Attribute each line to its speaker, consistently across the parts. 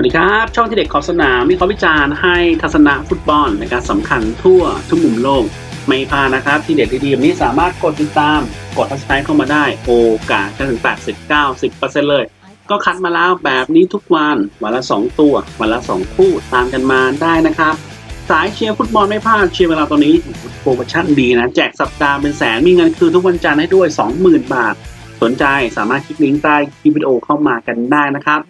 Speaker 1: วัสดีครับ ช่องที่เด็กขอบสนามมีข้อวิจารณ์ให้ทัศนะฟุตบอลในะครับสำคัญทั่วทุกมุมโลก ไม่พลาดนะครับ ที่เด็ดดีๆนี้สามารถกดติดตาม กดทัชไ r เข้ามาได้ โอกาสถึง 80 90 เลย ก็คัดมาแล้วแบบนี้ทุกวัน วันละ 2 ตัว วันละ 2 คู่ตามกันมาได้นะครับ สายเชียร์ฟุตบอลไม่พลาดเชียร์เวลาตอนนี้โปรโมชั่นดีนะ แจกสัปดาห์เป็นแสนมีเงินคืนทุกวันจันทร์ให้ด้วย 20,000 บาท สนใจสามารถคลิกลิงก์ใต้คลิปวิดีโอเข้ามากันได้นะครับ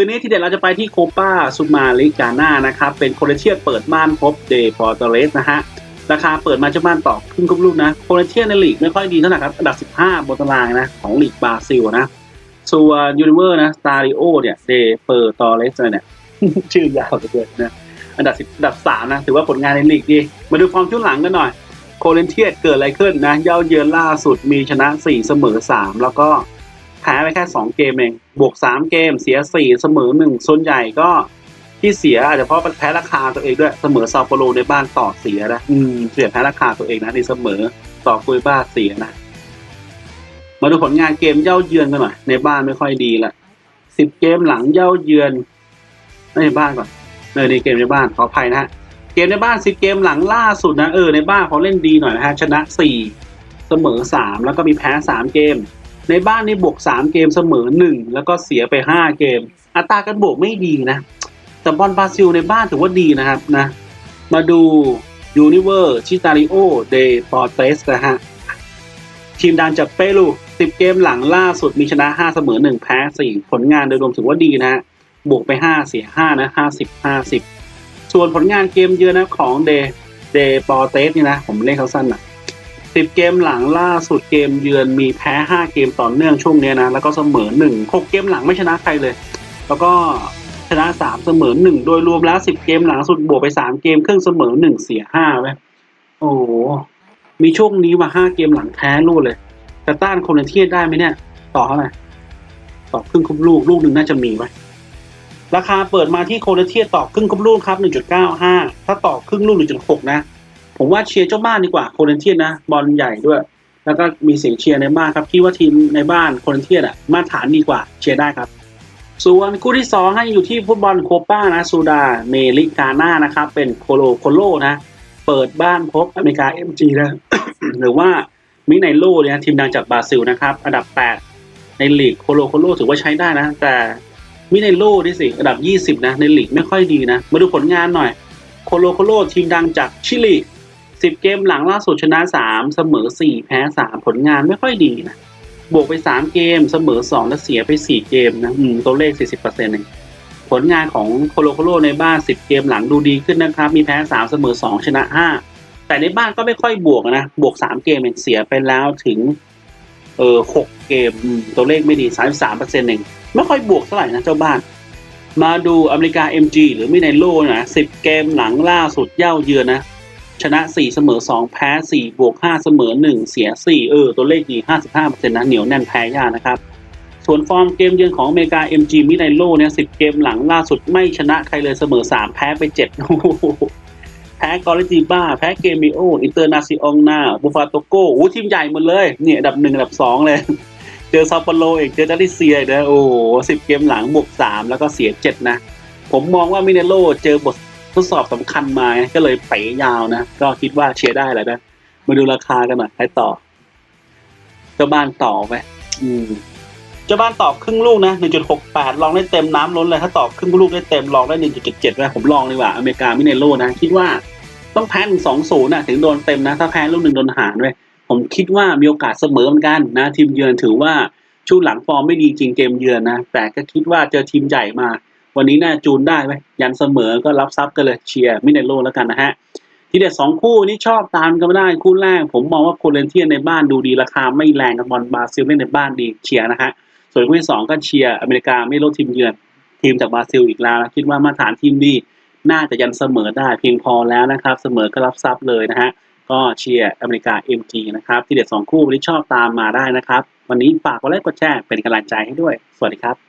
Speaker 1: คืนนี้ที่เด็ดเราจะไปที่โคปาซูมาลิกาน่านะครับ เป็นโคเรเทียเปิดบ้านพบเดปอร์ตเรสนะฮะ ราคาเปิดมาจ้าบ้านต่อครึ่งกบลูกนะโคเรเทียในลีกไม่ค่อยดีเท่าไหร่ครับ อันดับ 15 บนตารางนะ ของลีกบราซิลนะ ส่วนยูนิเวอร์นะสตาริโอเนี่ยเดเปอร์ตอเรสเนี่ย ชื่อยาวเตือเกินนะอันดับ10อันดับ3นะถือว่าผลงานในลีกดี มาดูฟอร์มช่วงหลังกันหน่อยโคเรนเทียเกิดอะไรขึ้นนะ เย้าเยือนล่าสุดมีชนะ 4 เสมอ 3 แล้วก็แพ้ไปแค่ 2 เกมเอง บวก 3 เกมเสีย 4 เสมอ 1 ส่วนใหญ่ก็ที่เสียอาจจะเพราะแพ้ราคาตัวเองด้วยเสมอซาโปโลในบ้านต่อเสียนะอืมเสียแพ้ราคาตัวเองนะในเสมอต่อคุยบ้าเสียนะ มาดูผลงานเกมเย้าเยือนกันหน่อยในบ้านไม่ค่อยดีละสิบเกมหลังเย้าเยือนในบ้านก่อนเออในเกมในบ้านขออภัยนะฮะเกมในบ้านสิบเกมหลังล่าสุดนะเออในบ้านเขาเล่นดีหน่อยนะฮะชนะสี่เสมอสามแล้วก็มีแพ้สามเกม ในบ้านนี่บวกสามเกมเสมอหนึ่งแล้วก็เสียไปห้าเกม อัตราการบวกไม่ดีนะ แต่บอลบราซิลในบ้านถือว่าดีนะครับนะ มาดูยูนิเวอร์ชิตาริโอเดปอร์เตสนะฮะ ทีมดันจากเปรูสิบเกมหลังล่าสุดมีชนะห้าเสมอหนึ่งแพ้สี่ผลงานโดยรวมถือว่าดีนะฮะ บวกไปห้าเสียห้านะห้าสิบห้าสิบส่วนผลงานเกมเยือนนะของเดเดปอร์เตสนี่นะ ผมเล่นเขาสั้นนะ สิบเกมหลังล่าสุดเกมเยือนมีแพ้ห้าเกมต่อเนื่องช่วงนี้นะ แล้วก็เสมอหนึ่งหกเกมหลังไม่ชนะใครเลย แล้วก็ชนะสามเสมอหนึ่งโดยรวมแล้วสิบเกมหลังสุดบวกไปสามเกมครึ่งเสมอหนึ่งเสียห้าไว้โอ้โหมีช่วงนี้ว่าห้าเกมหลังแพ้ลูกเลยจะต้านโคนเทียได้ไหมเนี่ย ต่อเท่าไหร่ต่อครึ่งคุบลูกลูกหนึ่งน่าจะมีไว้ราคาเปิดมาที่โคเนเทียต่อครึ่งคุบลูกครับ1.95ถ้าต่อครึ่งลูก1.6นะ ผมว่าเชียร์เจ้าบ้านดีกว่าโคเรนเทียนะบอลใหญ่ด้วย แล้วก็มีเสียงเชียร์ในบ้านครับคิดว่าทีมในบ้านโคเรนเทียอะมาตรฐานดีกว่าเชียร์ได้ครับส่วนคู่ที่สองให้อยู่ที่ฟุตบอลโคปานะซูดาเมริกาน่านะครับเป็นโคโลโคโลนะ เปิดบ้านพบอเมริกา MG นะหรือว่ามิไนโลเนี่ยทีมดังจากบราซิลนะครับ อันดับ 8 ในลีกโคโลโคโลถือว่าใช้ได้นะ แต่มิไนโลนี่สิอันดับ 20 นะ ในลีกไม่ค่อยดีนะ มาดูผลงานหน่อย โคโลโคโลทีมดังจากชิลี 10เกมหลังล่าสุดชนะ3เสมอ4แพ้3ผลงานไม่ค่อยดีนะบวกไป3เกมเสมอ2และเสียไป4เกมนะตัวเลข40%เปอร์เซ็นต์เองผลงานของโคโลโคโลในบ้าน10เกมหลังดูดีขึ้นนะครับ มีแพ้3เสมอ2ชนะ5แต่ในบ้านก็ไม่ค่อยบวกนะ บวก3เกมเองเสียไปแล้วถึง เออ6เกมตัวเลขไม่ดี33%เปอร์เซ็นต์เองไม่ค่อยบวกเท่าไหร่นะเจ้าบ้าน มาดูอเมริกา MG หรือมิไนโลนะ10เกมหลังล่าสุดเย่าเยือนนะ ชนะ 4 เสมอ 2 แพ้ 4 บวก 5 เสมอ 1 เสีย 4 เออ ตัวเลขดี55%นะเหนียวแน่นแพ้ยากนะครับ ส่วนฟอร์มเกมเยือนของอเมริกา MG มิไนโลเนี่ย 10 เกมหลังล่าสุดไม่ชนะใครเลยเสมอ 3 แพ้ไป7โอ้โหแพ้กอริจิบ้า แพ้เกมิโอ อินเตอร์นาซิองนาบูฟาโตโกโอ้ทีมใหญ่หมดเลย เนี่ยอันดับหนึ่งอันดับสองเลย เจอซาปโลอีกเจอดาริเซียนะโอ้โหสิบเกมหลังบวกสามแล้วก็เสียเจ็ดนะ ผมมองว่ามิเนโลเจอบท ทดสอบสำคัญมาก็เลยเป๋ยาวนะ ก็คิดว่าเชียร์ได้แหละนะ มาดูราคากันหน่อยใครต่อ เจ้าบ้านต่อไปอืมเจ้าบ้านตอบครึ่งลูกนะ 1.68 ลองได้เต็มน้ำล้นเลย ถ้าตอบครึ่งลูกได้เต็มลองได้ 1.77ไว้ผมลองดีกว่า อเมริกามิเนโลนะ คิดว่าต้องแพ้ถึง2-0นะถึงโดนเต็มนะ ถ้าแพ้ลูกหนึ่งโดนหารด้วยผมคิดว่ามีโอกาสเสมอเหมือนกันนะ ทีมเยือนถือว่าช่วงหลังฟอร์มไม่ดีจริงเกมเยือนนะ แต่ก็คิดว่าเจอทีมใหญ่มา วันนี้น่าจูนได้ไหมยันเสมอก็รับซับกันเลยเชียร์มิเนโลแล้วกันนะฮะทีเด็ดสองคู่นี้ชอบตามกันไม่ได้คู่แรก ผมมองว่าโคเรนเทียนในบ้านดูดีราคาไม่แรงกับบอลบราซิลเล่นในบ้านดีเชียร์นะฮะส่วนคู่ที่สองก็เชียร์อเมริกาไม่ลดทีมเยือน ทีมจากบราซิลอีกแล้ว คิดว่ามาตรฐานทีมดีน่าจะยันเสมอได้เพียงพอแล้วนะครับ เสมอก็รับซับเลยนะฮะก็เชียร์อเมริกา MG นะครับที่เด็ดสองคู่วันนี้ชอบตามมาได้นะครับ วันนี้ฝากกดไลค์กดแชร์เป็นกำลังใจให้ด้วย สวัสดีครับ